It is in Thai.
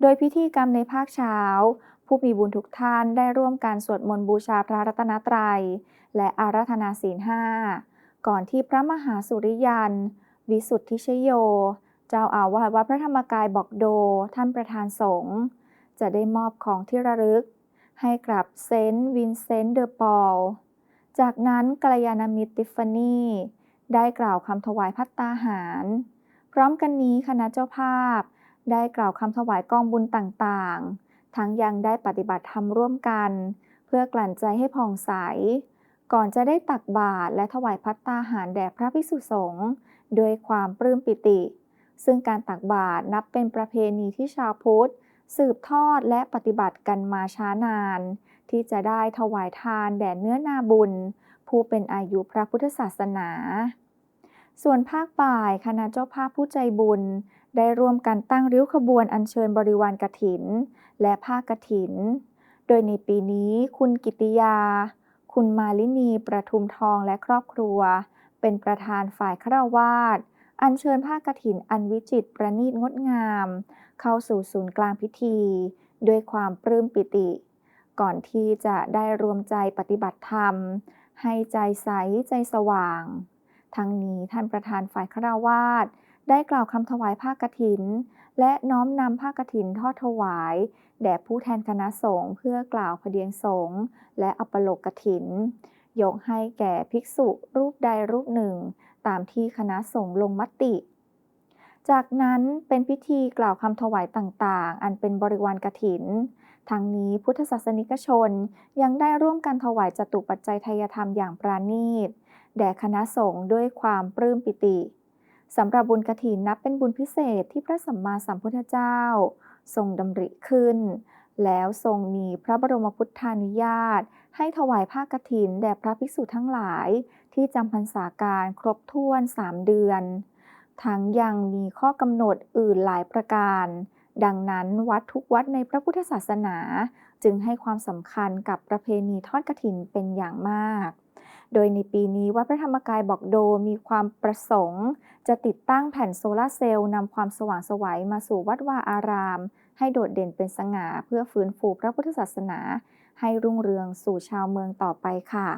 โดยพิธีกรรมในภาคเช้า ผู้มีบุญทุกท่านได้ร่วมการสวดมนต์บูชาพระรัตนตรัย และอาราธนาศีลห้าก่อนที่พระมหาสุริยัน วิสุทธิชโย เจ้าอาวาสวัดพระธรรมกายบอกโด ท่านประธานสงฆ์จะได้มอบของที่ระลึก ให้กับเซนต์วินเซนต์เดอปอล จากนั้นกัลยาณมิตรติฟฟานีได้กล่าวคำถวายพัตตาหาร พร้อมกันนี้คณะเจ้าภาพ ได้กล่าวคำถวายกองบุญต่างๆ ทั้งยังได้ปฏิบัติธรรมร่วมกัน เพื่อกลั่นใจให้ผ่องใส ก่อนจะได้ตักบาตรและถวายพัตตาหารแด่พระภิกษุสงฆ์ด้วยความปลื้มปิติ ซึ่งการตักบาตรนับเป็นประเพณีที่ชาวพุทธ สืบทอดและปฏิบัติกันมาช้านาน ที่จะได้ถวายทานแด่เนื้อนาบุญ ผู้เป็นอายุพระพุทธศาสนา ส่วนภาคบ่ายคณะเจ้าภาพผู้ใจบุญ ได้ร่วมกันตั้งริ้วขบวนอัญเชิญบริวารกถิน และผ้ากถิน โดยในปีนี้คุณกิติยา คุณมาลินีประทุมทองและครอบครัว เป็นประธานฝ่ายฆราวาสอัญเชิญผ้ากถินอันวิจิตรประณีตงดงาม เข้าสู่ศูนย์กลางพิธี ด้วยความปลื้มปิติ ก่อนที่จะได้รวมใจปฏิบัติธรรม ให้ใจใสใจสว่าง ทั้งนี้ท่านประธานฝ่ายฆราวาส ได้กล่าวคำถวายผ้ากฐิน และน้อมนำผ้ากฐินทอดถวาย แด่ผู้แทนคณะสงฆ์เพื่อกล่าวพเดียงสงฆ์และอัปโลกกฐิน ยกให้แก่ภิกษุรูปใดรูปหนึ่ง ตามที่คณะสงฆ์ลงมติ จากนั้นเป็นพิธีกล่าวคำถวายต่างๆ อันเป็นบริวารกฐินทั้งนี้พุทธศาสนิกชนยังได้ร่วมกันถวายจตุปัจจัยทายธรรมอย่างปราณีต แด่คณะสงฆ์ด้วยความปลื้มปิติ สำหรับบุญกฐินนับเป็นบุญพิเศษที่พระสัมมาสัมพุทธเจ้า ทรงดำริขึ้น แล้วทรงมีพระบรมพุทธานุญาต ให้ถวายผ้ากฐินแด่พระภิกษุทั้งหลาย ที่จำพรรษาการครบถ้วนสามเดือน ทั้งยังมีข้อกำหนดอื่นหลายประการ ดังนั้นวัดทุกวัดในพระพุทธศาสนา จึงให้ความสำคัญกับประเพณีทอดกฐินเป็นอย่างมาก โดยในปีนี้วัดพระธรรมกายบอกโดมีความประสงค์ จะติดตั้งแผ่นโซลาร์เซลล์นำความสว่างสวัยมาสู่วัดวาอาราม ให้โดดเด่นเป็นสง่าเพื่อฟื้นฟูพระพุทธศาสนา ให้รุ่งเรืองสู่ชาวเมืองต่อไปค่ะ